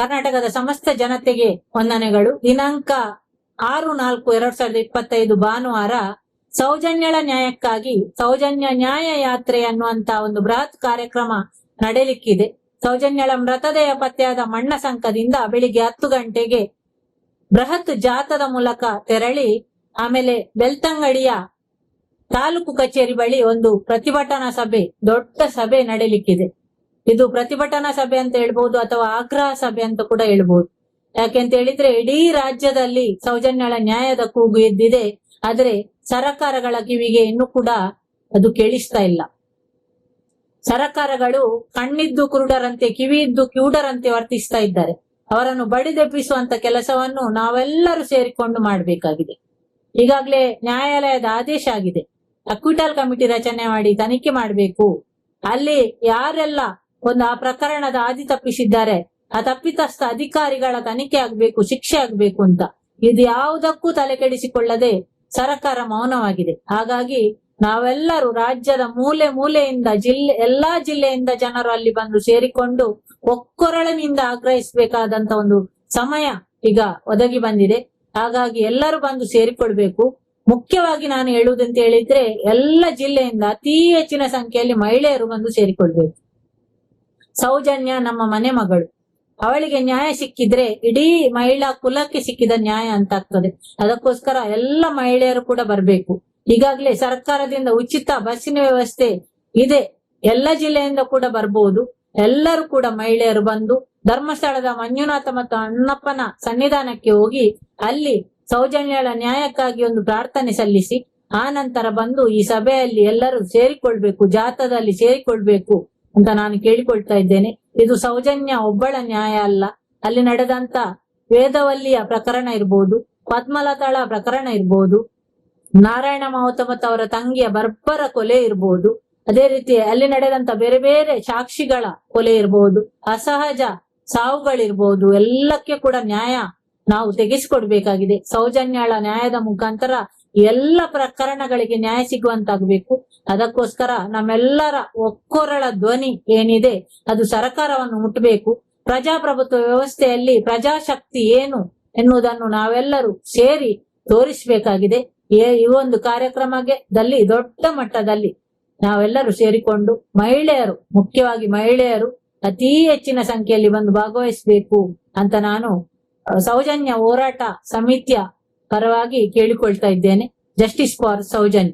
ಕರ್ನಾಟಕದ ಸಮಸ್ತ ಜನತೆಗೆ ವಂದನೆಗಳು. ದಿನಾಂಕ ಆರು ನಾಲ್ಕು ಎರಡ್ ಸಾವಿರದ ಇಪ್ಪತ್ತೈದು ಭಾನುವಾರ ಸೌಜನ್ಯಳ ನ್ಯಾಯಕ್ಕಾಗಿ ಸೌಜನ್ಯ ನ್ಯಾಯ ಯಾತ್ರೆ ಅನ್ನುವಂತ ಒಂದು ಬೃಹತ್ ಕಾರ್ಯಕ್ರಮ ನಡೆಯಲಿಕ್ಕಿದೆ ಸೌಜನ್ಯಳ ಮೃತದೇಹ ಪತ್ತೆಯಾದ ಮಣ್ಣ ಸಂಕದಿಂದ ಬೆಳಿಗ್ಗೆ ಹತ್ತು ಗಂಟೆಗೆ ಬೃಹತ್ ಜಾಥದ ಮೂಲಕ ತೆರಳಿ ಆಮೇಲೆ ಬೆಳ್ತಂಗಡಿಯ ತಾಲೂಕು ಕಚೇರಿ ಬಳಿ ಒಂದು ಪ್ರತಿಭಟನಾ ಸಭೆ, ದೊಡ್ಡ ಸಭೆ ನಡೆಯಲಿಕ್ಕಿದೆ ಇದು ಪ್ರತಿಭಟನಾ ಸಭೆ ಅಂತ ಹೇಳ್ಬಹುದು ಅಥವಾ ಆಗ್ರಹ ಸಭೆ ಅಂತ ಕೂಡ ಹೇಳ್ಬಹುದು ಯಾಕೆಂತ ಹೇಳಿದ್ರೆ ಇಡೀ ರಾಜ್ಯದಲ್ಲಿ ಸೌಜನ್ಯಗಳ ನ್ಯಾಯದ ಕೂಗು ಎದ್ದಿದೆ. ಆದ್ರೆ ಸರಕಾರಗಳ ಕಿವಿಗೆ ಇನ್ನು ಕೂಡ ಅದು ಕೇಳಿಸ್ತಾ ಇಲ್ಲ. ಸರಕಾರಗಳು ಕಣ್ಣಿದ್ದು ಕುರುಡರಂತೆ ಕಿವಿ ಇದ್ದು ಕಿವುಡರಂತೆ ವರ್ತಿಸ್ತಾ ಇದ್ದಾರೆ. ಅವರನ್ನು ಬಡಿದೆಬ್ಬಿಸುವಂತ ಕೆಲಸವನ್ನು ನಾವೆಲ್ಲರೂ ಸೇರಿಕೊಂಡು ಮಾಡಬೇಕಾಗಿದೆ. ಈಗಾಗಲೇ ನ್ಯಾಯಾಲಯದ ಆದೇಶ ಆಗಿದೆ. ಅಕ್ವಿಟಲ್ ಕಮಿಟಿ ರಚನೆ ಮಾಡಿ ತನಿಖೆ ಮಾಡಬೇಕು. ಅಲ್ಲಿ ಯಾರೆಲ್ಲ ಒಂದು ಆ ಪ್ರಕರಣದ ಆದಿ ತಪ್ಪಿಸಿದ್ದಾರೆ. ಆ ತಪ್ಪಿತಸ್ಥ ಅಧಿಕಾರಿಗಳ ತನಿಖೆ ಆಗ್ಬೇಕು, ಶಿಕ್ಷೆ ಆಗ್ಬೇಕು ಅಂತ. ಇದು ಯಾವುದಕ್ಕೂ ತಲೆ ಕೆಡಿಸಿಕೊಳ್ಳದೆ ಸರ್ಕಾರ ಮೌನವಾಗಿದೆ. ಹಾಗಾಗಿ ನಾವೆಲ್ಲರೂ ರಾಜ್ಯದ ಮೂಲೆ ಮೂಲೆಯಿಂದ ಜಿಲ್ಲೆ, ಎಲ್ಲಾ ಜಿಲ್ಲೆಯಿಂದ ಜನರು ಅಲ್ಲಿ ಬಂದು ಸೇರಿಕೊಂಡು ಒಕ್ಕೊರಳಿನಿಂದ ಆಗ್ರಹಿಸಬೇಕಾದಂತ ಒಂದು ಸಮಯ ಈಗ ಒದಗಿ ಬಂದಿದೆ. ಹಾಗಾಗಿ ಎಲ್ಲರೂ ಬಂದು ಸೇರಿಕೊಳ್ಬೇಕು ಮುಖ್ಯವಾಗಿ ನಾನು ಹೇಳುವುದಂತ ಹೇಳಿದ್ರೆ ಎಲ್ಲ ಜಿಲ್ಲೆಯಿಂದ ಅತಿ ಹೆಚ್ಚಿನ ಸಂಖ್ಯೆಯಲ್ಲಿ ಮಹಿಳೆಯರು ಬಂದು ಸೇರಿಕೊಳ್ಬೇಕು ಸೌಜನ್ಯ ನಮ್ಮ ಮನೆ ಮಗಳು. ಅವಳಿಗೆ ನ್ಯಾಯ ಸಿಕ್ಕಿದ್ರೆ ಇಡೀ ಮಹಿಳಾ ಕುಲಕ್ಕೆ ಸಿಕ್ಕಿದ ನ್ಯಾಯ ಅಂತ ಆಗ್ತದೆ ಅದಕ್ಕೋಸ್ಕರ ಎಲ್ಲ ಮಹಿಳೆಯರು ಕೂಡ ಬರಬೇಕು. ಈಗಾಗಲೇ ಸರ್ಕಾರದಿಂದ ಉಚಿತ ಬಸ್ಸಿನ ವ್ಯವಸ್ಥೆ ಇದೆ. ಎಲ್ಲ ಜಿಲ್ಲೆಯಿಂದ ಕೂಡ ಬರ್ಬೋದು. ಎಲ್ಲರೂ ಕೂಡ ಮಹಿಳೆಯರು ಬಂದು ಧರ್ಮಸ್ಥಳದ ಮಂಜುನಾಥ ಮತ್ತು ಅಣ್ಣಪ್ಪನ ಸನ್ನಿಧಾನಕ್ಕೆ ಹೋಗಿ ಅಲ್ಲಿ ಸೌಜನ್ಯಗಳ ನ್ಯಾಯಕ್ಕಾಗಿ ಒಂದು ಪ್ರಾರ್ಥನೆ ಸಲ್ಲಿಸಿ, ಆ ನಂತರ ಬಂದು ಈ ಸಭೆಯಲ್ಲಿ ಎಲ್ಲರೂ ಸೇರಿಕೊಳ್ಬೇಕು, ಜಾತದಲ್ಲಿ ಸೇರಿಕೊಳ್ಬೇಕು. ಅಂತ ನಾನು ಕೇಳಿಕೊಳ್ತಾ ಇದ್ದೇನೆ. ಇದು ಸೌಜನ್ಯ ಒಬ್ಬಳ ನ್ಯಾಯ ಅಲ್ಲ. ಅಲ್ಲಿ ನಡೆದಂತ ವೇದವಲ್ಲಿಯ ಪ್ರಕರಣ ಇರ್ಬೋದು, ಪದ್ಮಲತಾಳ ಪ್ರಕರಣ ಇರ್ಬೋದು, ನಾರಾಯಣ ಮಹೋತ್ತಮತ್ ಅವರ ತಂಗಿಯ ಬರ್ಬರ ಕೊಲೆ ಇರ್ಬೋದು, ಅದೇ ರೀತಿ ಅಲ್ಲಿ ನಡೆದಂತ ಬೇರೆ ಬೇರೆ ಸಾಕ್ಷಿಗಳ ಕೊಲೆ ಇರ್ಬೋದು, ಅಸಹಜ ಸಾವುಗಳಿರ್ಬೋದು, ಎಲ್ಲಕ್ಕೆ ಕೂಡ ನ್ಯಾಯ ನಾವು ತೆಗೆಸಿಕೊಡ್ಬೇಕಾಗಿದೆ. ಸೌಜನ್ಯಳ ನ್ಯಾಯದ ಮುಖಾಂತರ ಎಲ್ಲ ಪ್ರಕರಣಗಳಿಗೆ ನ್ಯಾಯ ಸಿಗುವಂತಾಗಬೇಕು. ಅದಕ್ಕೋಸ್ಕರ ನಮ್ಮೆಲ್ಲರ ಒಕ್ಕೊರಳ ಧ್ವನಿ ಏನಿದೆ, ಅದು ಸರ್ಕಾರವನ್ನು ಮುಟ್ಟಬೇಕು ಪ್ರಜಾಪ್ರಭುತ್ವ ವ್ಯವಸ್ಥೆಯಲ್ಲಿ ಪ್ರಜಾಶಕ್ತಿ ಏನು ಎನ್ನುವುದನ್ನು ನಾವೆಲ್ಲರೂ ಸೇರಿ ತೋರಿಸಬೇಕಾಗಿದೆ. ಈ- ಒಂದು ಕಾರ್ಯಕ್ರಮದಲ್ಲಿ ದೊಡ್ಡ ಮಟ್ಟದಲ್ಲಿ ನಾವೆಲ್ಲರೂ ಸೇರಿಕೊಂಡು ಮಹಿಳೆಯರು, ಮುಖ್ಯವಾಗಿ ಮಹಿಳೆಯರು ಅತಿ ಹೆಚ್ಚಿನ ಸಂಖ್ಯೆಯಲ್ಲಿ ಬಂದು ಭಾಗವಹಿಸಬೇಕು ಅಂತ ನಾನು ಸೌಜನ್ಯ ಹೋರಾಟ ಸಮಿತಿಯ ಪರವಾಗಿ ಕೇಳಿಕೊಳ್ತಾ ಇದ್ದೇನೆ. Justice for Soujanya